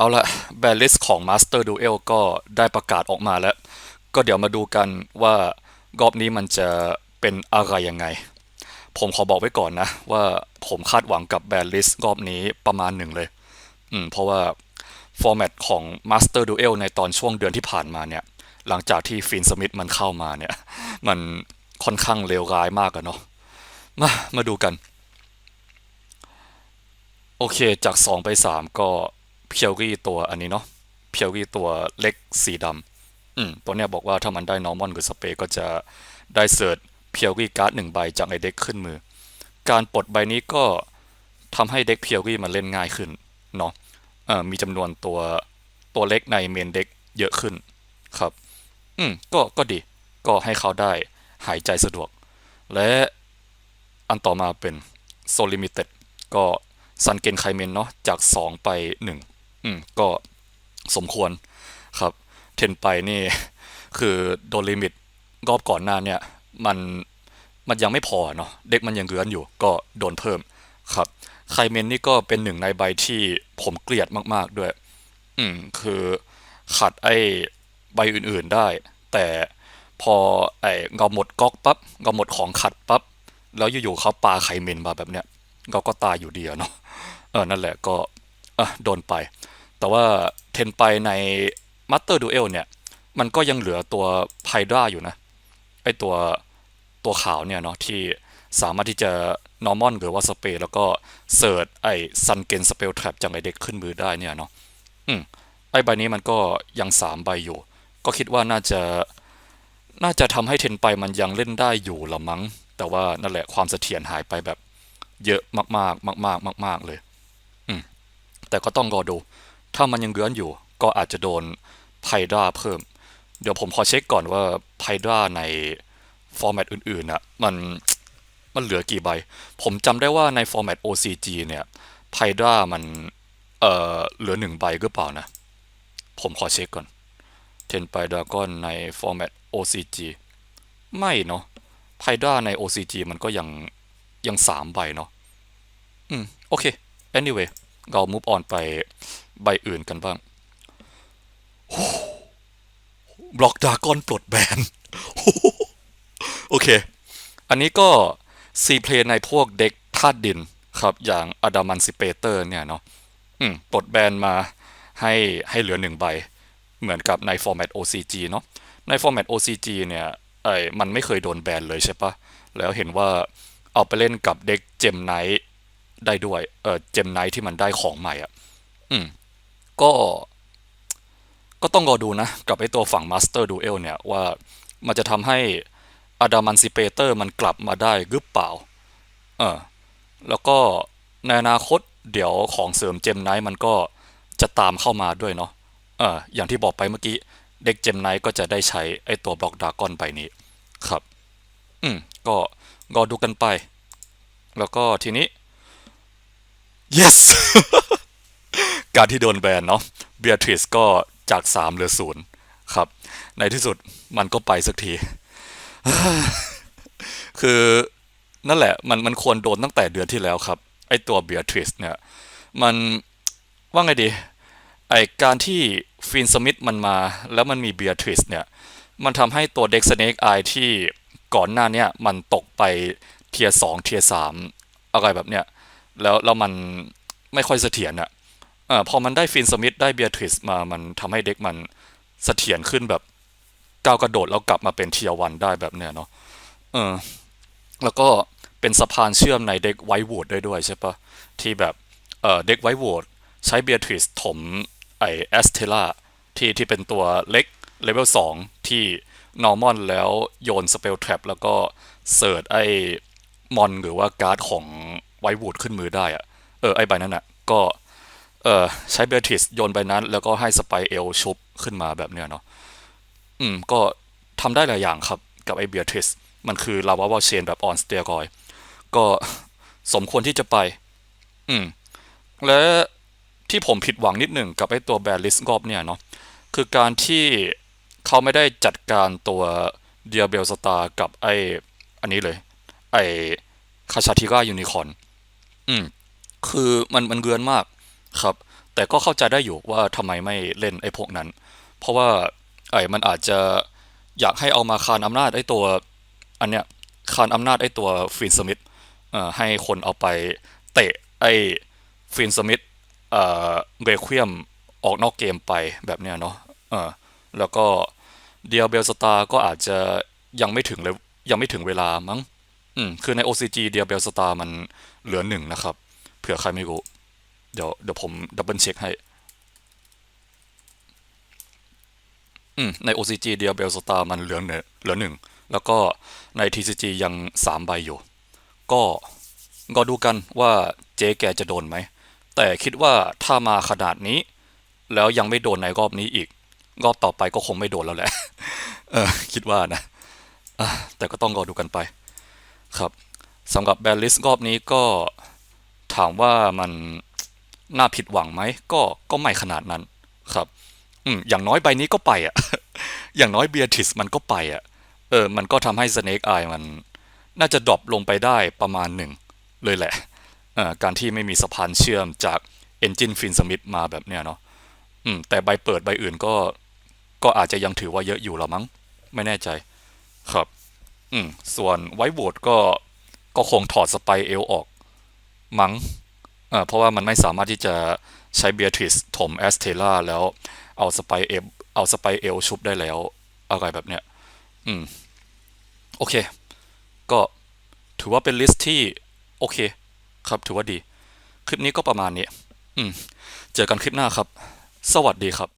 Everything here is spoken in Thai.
เอาละแบนลิสของ Master Duel ก็ได้ประกาศออกมาแล้ว ก็เดี๋ยวมาดูกันว่ารอบนี้มันจะเป็นอะไรยังไง ผมขอบอกไว้ก่อนนะ ว่าผมคาดหวังกับแบนลิสรอบนี้ประมาณหนึ่งเลย อืมเพราะว่าฟอร์แมตของ Master Duel ในตอนช่วงเดือนที่ผ่านมาเนี่ย หลังจากที่ฟินสมิธมันเข้ามาเนี่ย มันค่อนข้างเลวร้ายมากอะเนาะมามาดูกัน โอเคจาก 2 ไป 3 ก็ เพียวรี่ตัวอันนี้เนาะเพียวรี่ตัวเล็กสีดำอืมตัวเนี้ยบอกว่าถ้ามันได้นอร์มอนหรือสเปก็จะได้เสิร์ชเพียวรี่การ์ดหนึ่งใบจากไอเด็กขึ้นมือ การปลดใบนี้ก็ทำให้เด็กเพียวรี่มันเล่นง่ายขึ้นเนาะเอ่อมีจำนวนตัวตัวเล็กในเมนเด็กเยอะขึ้นครับอืมก็ก็ดีก็ให้เขาได้หายใจสะดวก และอันต่อมาเป็นโซลิมิเต็ดก็ซันเกนไคเมนเนาะจาก 2 ไป 1 อืมก็สมควรครับเทนไปนี่ คือโดนลิมิตรอบก่อนหน้าเนี่ย มันมันยังไม่พอเนาะเด็กมันยังเลือนอยู่ ก็โดนเพิ่มครับไคเมนนี่ก็เป็นหนึ่งในใบที่ผมเกลียดมาก ๆ ด้วย อืม คือขัดไอ้ใบอื่นๆได้ แต่พอไอ้เราหมดก๊อกปั๊บเราหมดของขัดปั๊บแล้วอยู่ๆเขาปาไคเมนมาแบบเนี้ยเราก็ตายอยู่เดีอะเนาะเออนั่นแหละก็ อะโดนไป แต่ว่าเทนไปในมัตเตอร์ดูเอลเนี่ย มันก็ยังเหลือตัวไพดราอยู่นะ ไอตัวตัวขาวเนี่ยเนาะที่สามารถที่จะนอร์มอนหรือว่าสเปรย์แล้วก็เสิร์ชไอซันเกนสเปลแทรปจากไอเด็กขึ้นมือได้เนี่ยเนาะอืมไอใบนี้มันก็ยังสามใบอยู่ ก็คิดว่าน่าจะน่าจะทำให้เทนไปมันยังเล่นได้อยู่ละมั้ง แต่ว่านั่นแหละความเสถียรหายไปแบบเยอะมากๆ มาก ๆ มาก ๆ เลย แต่ก็ต้องรอดู ถ้ามันยังเลือนอยู่ ก็อาจจะโดนไพดราเพิ่ม เดี๋ยวผมขอเช็คก่อนว่าไพดราในฟอร์แมตอื่นๆน่ะมันมันเหลือกี่ใบ ผมจำได้ว่าในฟอร์แมต OCG เนี่ยไพดรามันเอ่อเหลือหนึ่งใบหรือเปล่านะ ผมขอเช็คก่อนเทนไพดราก้อนในฟอร์แมต OCG ไม่เนาะไพดราใน OCG มันก็ยังยังสามใบเนาะ อืม โอเค anyway เรา move on ไปใบอื่นกันบ้างบล็อกดากอนปลดแบน โอเค อันนี้ก็ซีเพลในพวกเด็กธาตุดินครับ อย่างอดามันซิเปเตอร์เนี่ยเนาะปลดแบนมาให้ให้เหลือหนึ่งใบ เหมือนกับในฟอร์แมต OCG เนาะ ในฟอร์แมต OCG เนี่ยไอ้มันไม่เคยโดนแบนเลยใช่ปะ แล้วเห็นว่าเอาไปเล่นกับเด็กเจมไนท์ ได้ด้วยเออเจมไนท์ที่มันได้ของใหม่อะ อืม ก็ ก็ต้องรอดูนะ กับไอตัวฝั่ง Master Duel เอลเนี่ย ว่ามันจะทำให้ Adamantipator มันกลับมาได้หรือเปล่า เออ แล้วก็ในอนาคตเดี๋ยวของเสริมเจมไนท์มันก็จะตามเข้ามาด้วยเนาะ เออ อย่างที่บอกไปเมื่อกี้ เด็กเจมไนท์ก็จะได้ใช้ไอตัวบล็อกดากอนใบนี้ ครับ อืม ก็รอดูกันไป แล้วก็ทีนี้ yes การที่โดนแบนเนาะเบียทริสก็จาก 3 เหลือศูนย์ครับ ในที่สุดมันก็ไปสักที คือนั่นแหละมันมันควรโดนตั้งแต่เดือนที่แล้วครับ ไอตัวเบียทริสเนี่ย มันว่าไงดี ไอการที่ฟินสมิธมันมาแล้วมันมีเบียทริสเนี่ย มันทำให้ตัวเด็กสเนกไอที่ก่อนหน้าเนี้ยมันตกไปเทียสองเทียสามอะไรแบบเนี้ย แล้วแล้วมันไม่ค่อยเสถียรอะอ่าพอมันได้ฟินสมิธได้เบียทริสมามันทำให้เด็กมันเสถียรขึ้นแบบก้าวกระโดดแล้วกลับมาเป็นเทียวันได้แบบเนี้ยเนาะเออแล้วก็เป็นสะพานเชื่อมในเด็กไวท์วูดได้ด้วยใช่ปะที่แบบเออเด็กไวท์วูดใช้เบียทริสถมไอแอสเทล่าที่ที่เป็นตัวเล็กเลเวล2ที่นอร์มอนแล้วโยนสเปลแทรปแล้วก็เสิร์ชไอมอนหรือว่าการ์ดของ ไววูดขึ้นมือได้อะเออไอ้ใบนั้นอะก็เออใช้เบลทิสโยนใบนั้น แล้วก็ให้สไปเอลชุบขึ้นมาแบบเนี้ยเนาะอืมก็ทำได้หลายอย่างครับกับไอ้เบลทิสมันคือลาวาวาเชนแบบออนสเตียรอยก็สมควรที่จะไป อืม และที่ผมผิดหวังนิดหนึ่งกับไอ้ตัวแบรลิสกอบเนี่ยเนาะคือการที่เขาไม่ได้จัดการตัวเดียเบลสตาร์กับไออันนี้เลย ไอคาชาทิรายูนิคอน อืม คือมันมันเกือนมากครับ แต่ก็เข้าใจได้อยู่ว่าทำไมไม่เล่นไอ้พวกนั้น เพราะว่าไอ้มันอาจจะอยากให้เอามาคานอำนาจไอ้ตัว อันเนี้ยคานอำนาจไอ้ตัวฟินสมิธเอ่อให้คนเอาไปเตะไอ้ฟินสมิธเอ่อเรควียมออกนอกเกมไปแบบเนี้ยเนาะเออแล้วก็เดียเบลสตาร์ก็อาจจะยังไม่ถึงเลยยังไม่ถึงเวลามั้ง อืม คือใน OCG เดียเบลสตาร์มันเหลือหนึ่งนะครับ เผื่อใครไม่รู้ เดี๋ยวเดี๋ยวผมดับเบิลเช็คให้ อืม ใน OCG เดียเบลสตาร์มันเหลือหนึ่งเหลือหนึ่ง แล้วก็ใน TCG ยังสามใบอยู่ ก็ก็ดูกันว่าเจ๊แกจะโดนไหม แต่คิดว่าถ้ามาขนาดนี้ แล้วยังไม่โดนในรอบนี้อีก รอบต่อไปก็คงไม่โดนแล้วแหละ เออ คิดว่านะอะแต่ก็ต้องรอดูกันไป ครับสำหรับแบนลิสรอบนี้ก็ถามว่ามันน่าผิดหวังไหมก็ก็ไม่ขนาดนั้นครับอืมอย่างน้อยใบนี้ก็ไปอะ อย่างน้อยเบียทิสมันก็ไปอะ เออ มันก็ทำให้ Snake Eye มัน น่าจะดรอปลงไปได้ประมาณหนึ่งเลยแหละเอ่อการที่ไม่มีสะพานเชื่อมจาก Engine Fin Smith มาแบบเนี้ยเนาะอืมแต่ใบเปิดใบอื่นก็ ก็อาจจะยังถือว่าเยอะอยู่ละมั้ง ไม่แน่ใจ ครับ อืม ส่วนไวท์โ a ดก็ก็คงถอดสไปเอลออก มั้งเอ่อเพราะว่ามันไม่สามารถที่จะใช้เบียทริสถมแอสเทล่าแล้วเอาสไปเอลเอาสไปเอลชุบได้แล้ว อะไรแบบเนี้ย อืม โอเค ก็ถือว่าเป็นลิสต์ที่ โอเค ครับถือว่าดี คลิปนี้ก็ประมาณนี้ อืม เจอกันคลิปหน้าครับ สวัสดีครับ